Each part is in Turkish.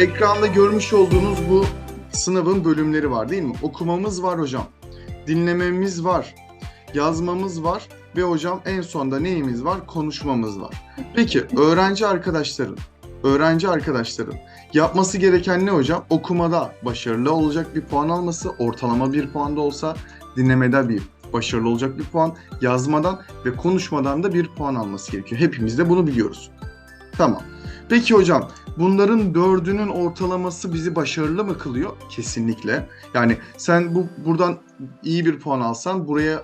ekranda görmüş olduğunuz bu sınavın bölümleri var değil mi? Okumamız var hocam. Dinlememiz var. Yazmamız var ve hocam en sonda neyimiz var? Konuşmamız var. Peki öğrenci arkadaşların, öğrenci arkadaşların yapması gereken ne hocam? Okumada başarılı olacak bir puan alması, ortalama bir puan da olsa dinlemede bir başarılı olacak bir puan, yazmadan ve konuşmadan da bir puan alması gerekiyor. Hepimiz de bunu biliyoruz. Tamam. Peki hocam bunların dördünün ortalaması bizi başarılı mı kılıyor? Kesinlikle. Yani sen bu buradan iyi bir puan alsan buraya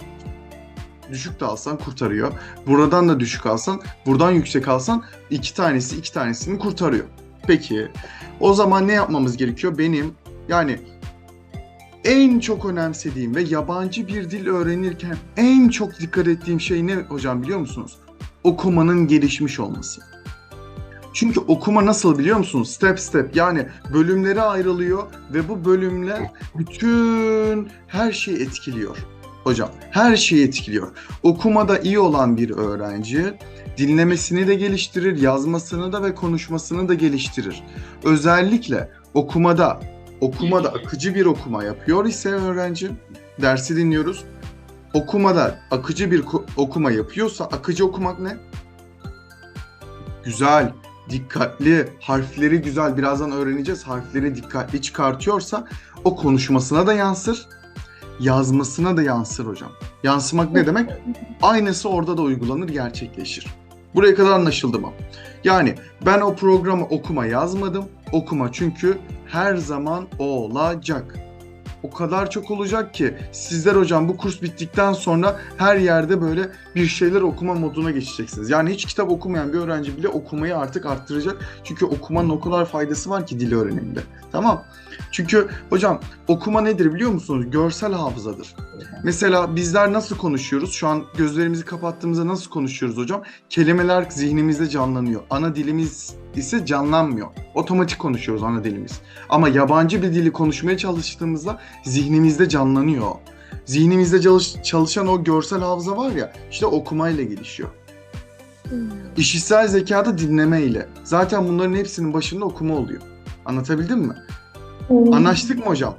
düşük de alsan kurtarıyor. Buradan da düşük alsan, buradan yüksek alsan iki tanesi iki tanesini kurtarıyor. Peki o zaman ne yapmamız gerekiyor? Benim yani en çok önemsediğim ve yabancı bir dil öğrenirken en çok dikkat ettiğim şey ne hocam biliyor musunuz? Okumanın gelişmiş olması. Çünkü okuma nasıl biliyor musunuz? Step step yani bölümlere ayrılıyor ve bu bölümler bütün her şeyi etkiliyor. Hocam her şeyi etkiliyor. Okumada iyi olan bir öğrenci dinlemesini de geliştirir, yazmasını da ve konuşmasını da geliştirir. Özellikle okumada okumada akıcı bir okuma yapıyor ise öğrenci dersi dinliyoruz. Okumada akıcı bir okuma yapıyorsa akıcı okumak ne? Güzel, dikkatli, harfleri güzel birazdan öğreneceğiz. Harfleri dikkatli çıkartıyorsa o konuşmasına da yansır, yazmasına da yansır hocam. Yansımak ne demek? Aynısı orada da uygulanır, gerçekleşir. Buraya kadar anlaşıldı mı? Yani ben o programı okuma yazmadım. Okuma çünkü her zaman olacak. O kadar çok olacak ki sizler hocam bu kurs bittikten sonra her yerde böyle bir şeyler okuma moduna geçeceksiniz. Yani hiç kitap okumayan bir öğrenci bile okumayı artık arttıracak. Çünkü okumanın o kadar faydası var ki dil öğreniminde. Tamam. Çünkü hocam okuma nedir biliyor musunuz? Görsel hafızadır. Mesela bizler nasıl konuşuyoruz? Şu an gözlerimizi kapattığımızda nasıl konuşuyoruz hocam? Kelimeler zihnimizde canlanıyor. Ana dilimiz ise canlanmıyor. Otomatik konuşuyoruz ana dilimiz. Ama yabancı bir dili konuşmaya çalıştığımızda zihnimizde canlanıyor. Zihnimizde çalış- çalışan o görsel hafıza var ya işte okumayla gelişiyor. İşitsel zekada dinlemeyle. Zaten bunların hepsinin başında okuma oluyor. Anlatabildim mi? Anlaştık mı hocam?